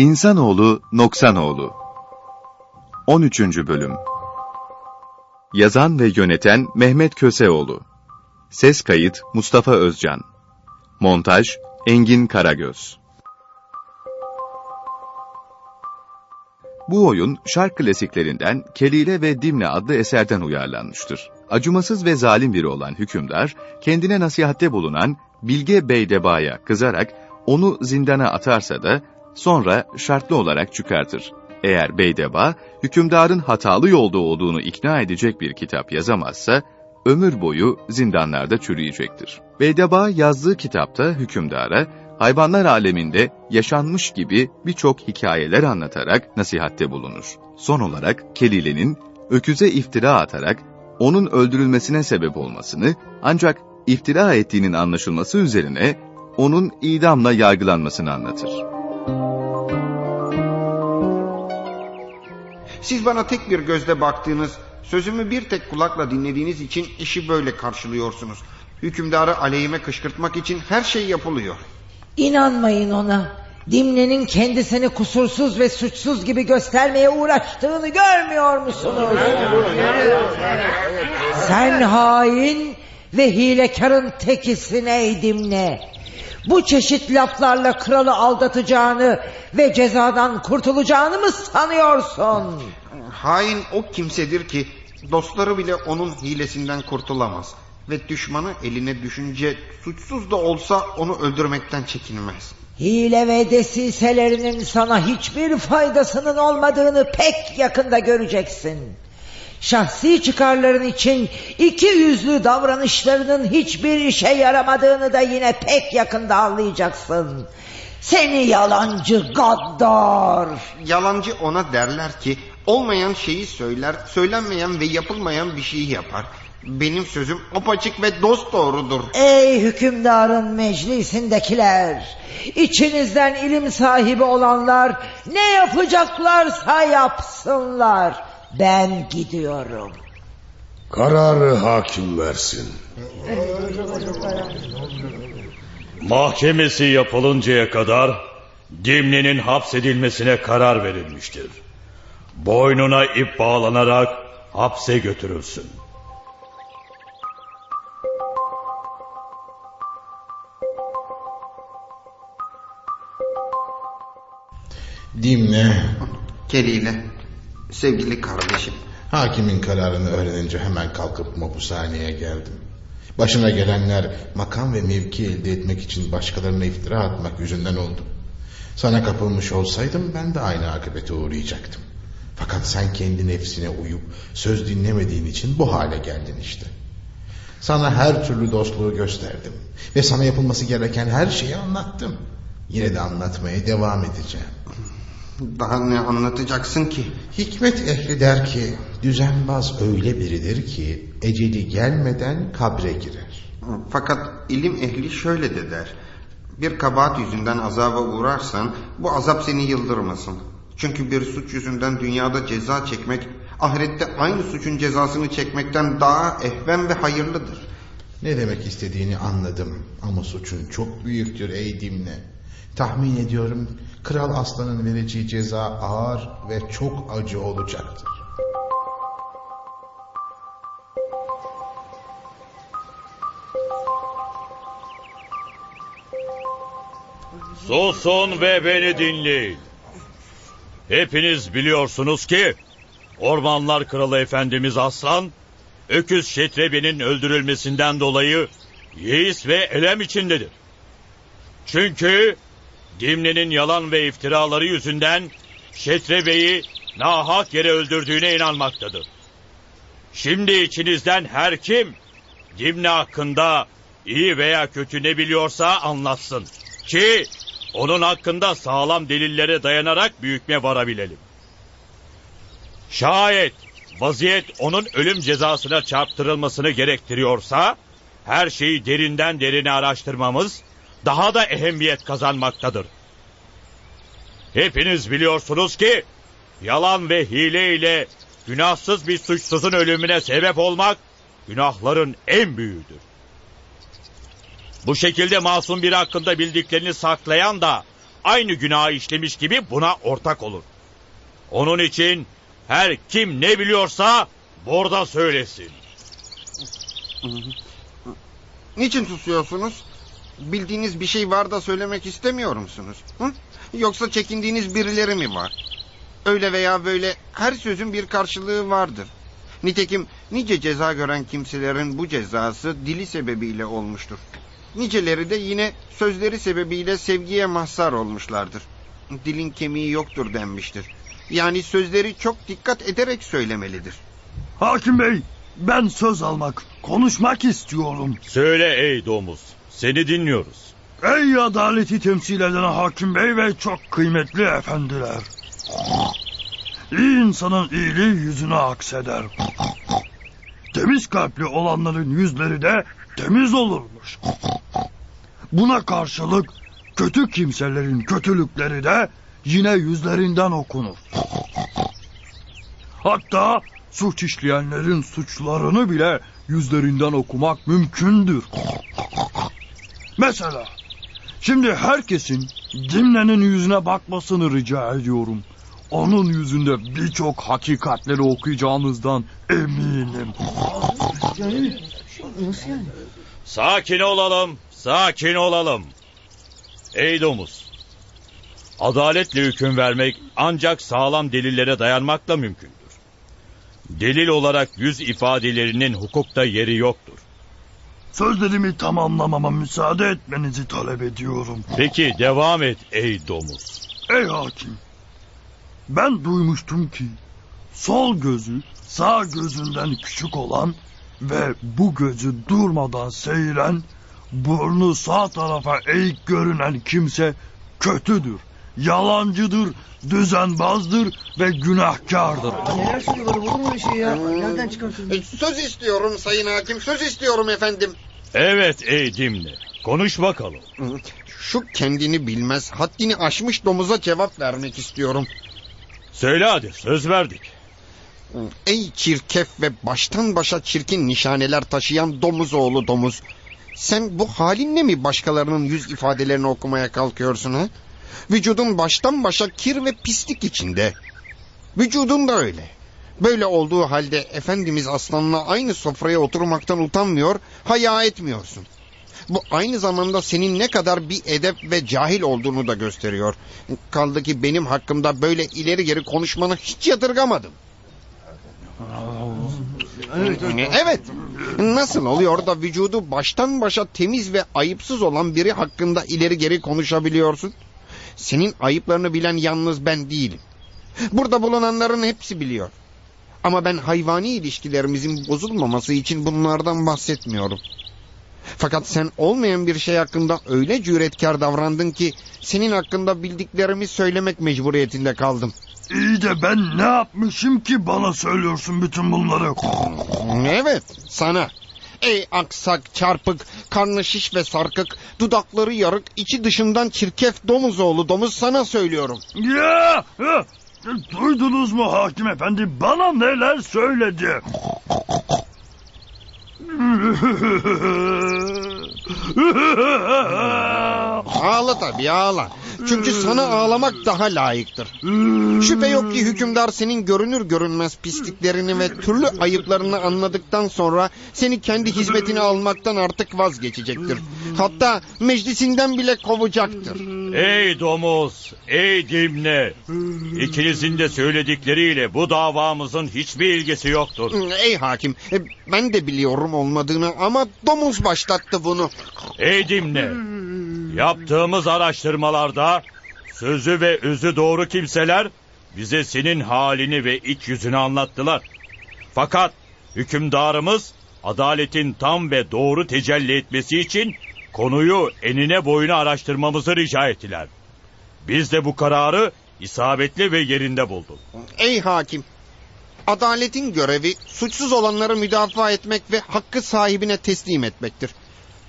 İnsanoğlu Noksanoğlu 13. Bölüm Yazan ve yöneten Mehmet Köseoğlu Ses kayıt Mustafa Özcan Montaj Engin Karagöz Bu oyun şark klasiklerinden Kelile ve Dimne adlı eserden uyarlanmıştır. Acımasız ve zalim biri olan hükümdar, kendine nasihatte bulunan Bilge Beydeba'ya kızarak onu zindana atarsa da sonra şartlı olarak çıkartır. Eğer Beydeba, hükümdarın hatalı yolda olduğunu ikna edecek bir kitap yazamazsa, ömür boyu zindanlarda çürüyecektir. Beydeba yazdığı kitapta hükümdara, hayvanlar aleminde yaşanmış gibi birçok hikayeler anlatarak nasihatte bulunur. Son olarak Kelile'nin öküze iftira atarak onun öldürülmesine sebep olmasını ancak iftira ettiğinin anlaşılması üzerine onun idamla yargılanmasını anlatır. Siz bana tek bir gözle baktığınız, sözümü bir tek kulakla dinlediğiniz için işi böyle karşılıyorsunuz. Hükümdarı aleyhime kışkırtmak için her şey yapılıyor. İnanmayın ona. Dimne'nin kendisini kusursuz ve suçsuz gibi göstermeye uğraştığını görmüyor musunuz? Sen hain ve hilekarın tekisin ey Dimne. Bu çeşit laflarla kralı aldatacağını ve cezadan kurtulacağını mı sanıyorsun? Hain o kimsedir ki dostları bile onun hilesinden kurtulamaz. Ve düşmanı eline düşünce suçsuz da olsa onu öldürmekten çekinmez. Hile ve desiselerinin sana hiçbir faydasının olmadığını pek yakında göreceksin. Şahsi çıkarların için iki yüzlü davranışlarının hiçbir işe yaramadığını da yine pek yakında anlayacaksın. Seni yalancı gaddar. Yalancı ona derler ki olmayan şeyi söyler, söylenmeyen ve yapılmayan bir şeyi yapar. Benim sözüm apaçık ve dost doğrudur. Ey hükümdarın meclisindekiler! İçinizden ilim sahibi olanlar ne yapacaklarsa yapsınlar. Ben gidiyorum. Kararı hakim versin. Mahkemesi yapılıncaya kadar Dimli'nin hapsedilmesine karar verilmiştir. Boynuna ip bağlanarak hapse götürülsün. Dimne, Keliyle, sevgili kardeşim. hakimin kararını öğrenince hemen kalkıp mapushaneye geldim. Başına gelenler makam ve mevki elde etmek için başkalarına iftira atmak yüzünden oldu. Sana kapılmış olsaydım ben de aynı akıbete uğrayacaktım. Fakat sen kendi nefsine uyup söz dinlemediğin için bu hale geldin işte. Sana her türlü dostluğu gösterdim ve sana yapılması gereken her şeyi anlattım. Yine de anlatmaya devam edeceğim. Daha ne anlatacaksın ki? Hikmet ehli der ki düzenbaz öyle biridir ki eceli gelmeden kabre girer. Fakat ilim ehli şöyle de der. Bir kabahat yüzünden azaba uğrarsan bu azap seni yıldırmasın. Çünkü bir suç yüzünden dünyada ceza çekmek ahirette aynı suçun cezasını çekmekten daha ehven ve hayırlıdır. Ne demek istediğini anladım ama suçun çok büyüktür ey Dimne. Tahmin ediyorum Kral Aslan'ın vereceği ceza ağır ve çok acı olacaktır. Susun ve beni dinleyin. Hepiniz biliyorsunuz ki Ormanlar Kralı Efendimiz Aslan Öküz Şetrebi'nin öldürülmesinden dolayı yeis ve elem içindedir. Çünkü Dimli'nin yalan ve iftiraları yüzünden Şetrebe'yi nahak yere öldürdüğüne inanmaktadır. Şimdi içinizden her kim Dimli hakkında iyi veya kötü ne biliyorsa anlatsın. Ki onun hakkında sağlam delillere dayanarak bir hükme varabilelim. Şayet vaziyet onun ölüm cezasına çarptırılmasını gerektiriyorsa her şeyi derinden derine araştırmamız daha da ehemmiyet kazanmaktadır. Hepiniz biliyorsunuz ki yalan ve hile ile günahsız bir suçsuzun ölümüne sebep olmak günahların en büyüğüdür. Bu şekilde masum biri hakkında bildiklerini saklayan da aynı günahı işlemiş gibi buna ortak olur. Onun için her kim ne biliyorsa burada söylesin. Niçin susuyorsunuz? Bildiğiniz bir şey var da söylemek istemiyor musunuz? Hı? Yoksa çekindiğiniz birileri mi var? Öyle veya böyle her sözün bir karşılığı vardır. Nitekim nice ceza gören kimselerin bu cezası dili sebebiyle olmuştur. Niceleri de yine sözleri sebebiyle sevgiye mahzar olmuşlardır. Dilin kemiği yoktur denmiştir. Yani sözleri çok dikkat ederek söylemelidir. Hakim Bey, ben söz almak, konuşmak istiyorum. Söyle ey domuz, seni dinliyoruz. Ey adaleti temsil eden hakim bey ve çok kıymetli efendiler. İyi insanın iyiliği yüzüne akseder. Temiz kalpli olanların yüzleri de temiz olurmuş. Buna karşılık kötü kimselerin kötülükleri de yine yüzlerinden okunur. Hatta suç işleyenlerin suçlarını bile yüzlerinden okumak mümkündür. Mesela şimdi herkesin Dimne'nin yüzüne bakmasını rica ediyorum. Onun yüzünde birçok hakikatleri okuyacağınızdan eminim. Sakin olalım, sakin olalım. Ey domuz, adaletle hüküm vermek ancak sağlam delillere dayanmakla mümkündür. Delil olarak yüz ifadelerinin hukukta yeri yoktur. Sözlerimi tamamlamama müsaade etmenizi talep ediyorum. Peki devam et ey domuz. Ey hakim, ben duymuştum ki sol gözü sağ gözünden küçük olan ve bu gözü durmadan seyren, burnu sağ tarafa eğik görünen kimse kötüdür, yalancıdır, düzenbazdır ve günahkardır. Neler söylüyorlar olur mu şey ya? Nereden çıkartıyorsun? E, Söz istiyorum sayın hakim, söz istiyorum efendim. Evet ey Dimle, konuş bakalım. Şu kendini bilmez, haddini aşmış domuza cevap vermek istiyorum. Söyle hadi, söz verdik. Ey çirkef ve baştan başa çirkin nişaneler taşıyan domuz oğlu domuz. Sen bu halinle mi başkalarının yüz ifadelerini okumaya kalkıyorsun ha? Vücudun baştan başa kir ve pislik içinde. Vücudun da öyle. Böyle olduğu halde Efendimiz Aslan'la aynı sofraya oturmaktan utanmıyor, haya etmiyorsun. Bu aynı zamanda senin ne kadar bir edep ve cahil olduğunu da gösteriyor. Kaldı ki benim hakkımda böyle ileri geri konuşmanı hiç yadırgamadım. Evet. Nasıl oluyor da vücudu baştan başa temiz ve ayıpsız olan biri hakkında ileri geri konuşabiliyorsun? Senin ayıplarını bilen yalnız ben değilim. Burada bulunanların hepsi biliyor. Ama ben hayvani ilişkilerimizin bozulmaması için bunlardan bahsetmiyorum. Fakat sen olmayan bir şey hakkında öyle cüretkar davrandın ki senin hakkında bildiklerimi söylemek mecburiyetinde kaldım. İyi de ben ne yapmışım ki bana söylüyorsun bütün bunları? Evet, sana. Ey aksak, çarpık, karnı şiş ve sarkık, dudakları yarık, içi dışından çirkef domuz oğlu domuz sana söylüyorum. Ya! ya! Duydunuz mu hakim efendi bana neler söyledi? Ağla tabii ağla. Çünkü sana ağlamak daha layıktır. Şüphe yok ki hükümdar senin görünür görünmez pisliklerini ve türlü ayıplarını anladıktan sonra seni kendi hizmetine almaktan artık vazgeçecektir. Hatta meclisinden bile kovacaktır. Ey domuz, ey Dimle. İkinizin de söyledikleriyle bu davamızın hiçbir ilgisi yoktur. Ey hakim, e, ben de biliyorum olmadığını ama domuz başlattı bunu. Ey Dimle, yaptığımız araştırmalarda sözü ve özü doğru kimseler bize senin halini ve iç yüzünü anlattılar. Fakat hükümdarımız adaletin tam ve doğru tecelli etmesi için konuyu enine boyuna araştırmamızı rica ettiler. Biz de bu kararı isabetli ve yerinde bulduk. Ey hakim, adaletin görevi suçsuz olanları müdafaa etmek ve hakkı sahibine teslim etmektir.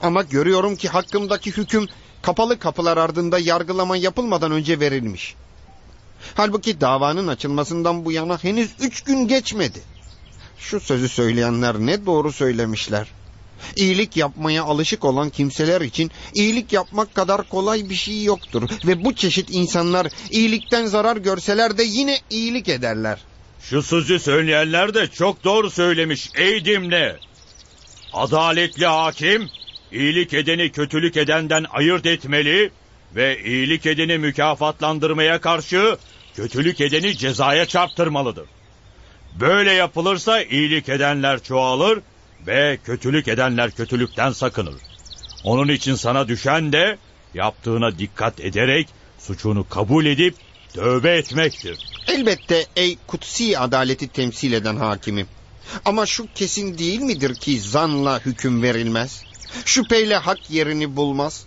Ama görüyorum ki hakkımdaki hüküm kapalı kapılar ardında yargılama yapılmadan önce verilmiş. Halbuki davanın açılmasından bu yana henüz üç gün geçmedi. Şu sözü söyleyenler ne doğru söylemişler. İyilik yapmaya alışık olan kimseler için iyilik yapmak kadar kolay bir şey yoktur. Ve bu çeşit insanlar iyilikten zarar görseler de yine iyilik ederler. Şu sözü söyleyenler de çok doğru söylemiş ey Dimne. Adaletli hakim, iyilik edeni kötülük edenden ayırt etmeli ve iyilik edeni mükafatlandırmaya karşı kötülük edeni cezaya çarptırmalıdır. Böyle yapılırsa iyilik edenler çoğalır ve kötülük edenler kötülükten sakınır. Onun için sana düşen de yaptığına dikkat ederek suçunu kabul edip tövbe etmektir. Elbette ey kutsi adaleti temsil eden hakimim. Ama şu kesin değil midir ki zanla hüküm verilmez? Şüpheyle hak yerini bulmaz.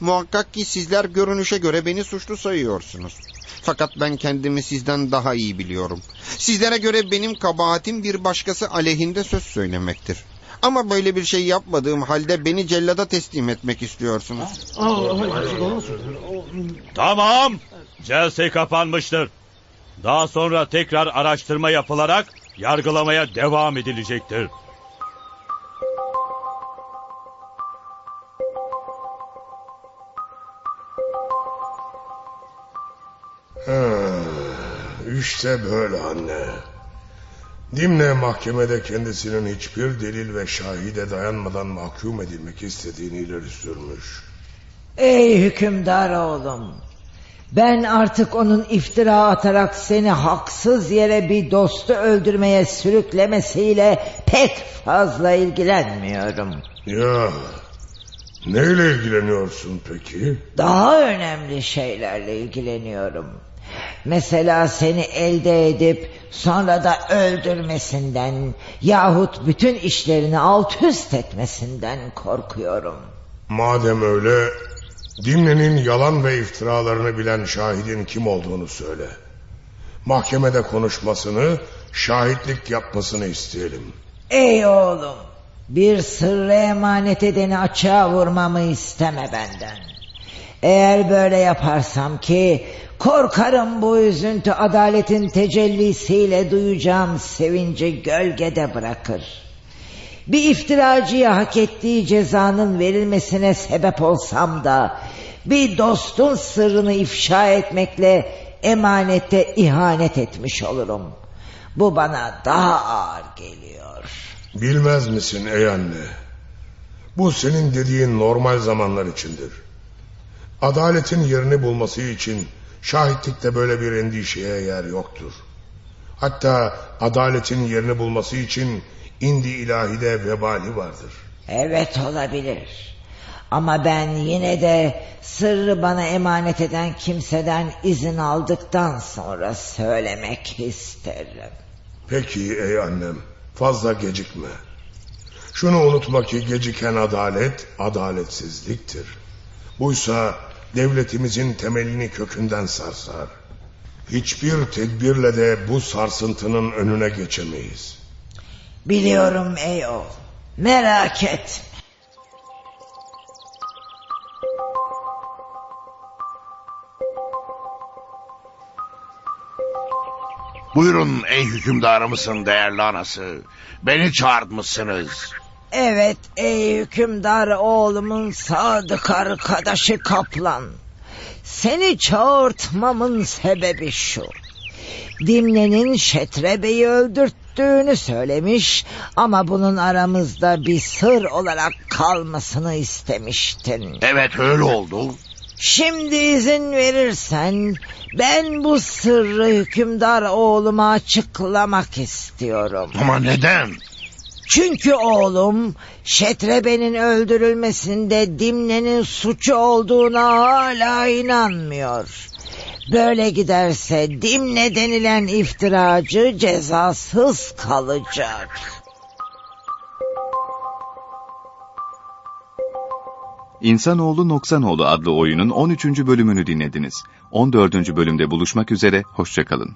Muhakkak ki sizler görünüşe göre beni suçlu sayıyorsunuz. Fakat ben kendimi sizden daha iyi biliyorum. Sizlere göre benim kabahatim bir başkası aleyhinde söz söylemektir. Ama böyle bir şey yapmadığım halde beni cellada teslim etmek istiyorsunuz. Tamam. Celse kapanmıştır. Daha sonra tekrar araştırma yapılarak yargılamaya devam edilecektir. İşte böyle anne. Dimne mahkemede kendisinin hiçbir delil ve şahide dayanmadan mahkum edilmek istediğini ileri sürmüş. Ey hükümdar oğlum. Ben artık onun iftira atarak seni haksız yere bir dostu öldürmeye sürüklemesiyle pek fazla ilgilenmiyorum. Ya neyle ilgileniyorsun peki? Daha önemli şeylerle ilgileniyorum. Mesela seni elde edip sonra da öldürmesinden yahut bütün işlerini alt üst etmesinden korkuyorum. Madem öyle Dimne'nin yalan ve iftiralarını bilen şahidin kim olduğunu söyle. Mahkemede konuşmasını, şahitlik yapmasını isteyelim. Ey oğlum bir sırrı emanet edeni açığa vurmamı isteme benden. Eğer böyle yaparsam ki korkarım bu üzüntü adaletin tecellisiyle duyacağım sevinci gölgede bırakır. Bir iftiracıya hak ettiği cezanın verilmesine sebep olsam da bir dostun sırrını ifşa etmekle emanete ihanet etmiş olurum. Bu bana daha ağır geliyor. Bilmez misin ey anne? Bu senin dediğin normal zamanlar içindir. Adaletin yerini bulması için şahitlikte böyle bir endişeye yer yoktur. Hatta adaletin yerini bulması için indi ilahide vebali vardır. Evet olabilir. Ama ben yine de sırrı bana emanet eden kimseden izin aldıktan sonra söylemek isterim. Peki ey annem fazla gecikme. Şunu unutma ki geciken adalet adaletsizliktir. Buysa devletimizin temelini kökünden sarsar. Hiçbir tedbirle de bu sarsıntının önüne geçemeyiz. Biliyorum ey oğul. Merak etme. Buyurun ey hükümdarımızın değerli anası. Beni çağırtmışsınız. Evet ey hükümdar oğlumun sadık arkadaşı Kaplan. Seni çağırtmamın sebebi şu. Dimne'nin Şetrebe'yi öldürttüğünü söylemiş ama bunun aramızda bir sır olarak kalmasını istemiştin. Evet öyle oldu. Şimdi izin verirsen ben bu sırrı hükümdar oğluma açıklamak istiyorum. Ama neden? Çünkü oğlum Şetrebe'nin öldürülmesinde Dimne'nin suçu olduğuna hala inanmıyor. Böyle giderse Dimne denilen iftiracı cezasız kalacak. İnsanoğlu Noksanoğlu adlı oyunun 13. bölümünü dinlediniz. 14. bölümde buluşmak üzere, hoşçakalın.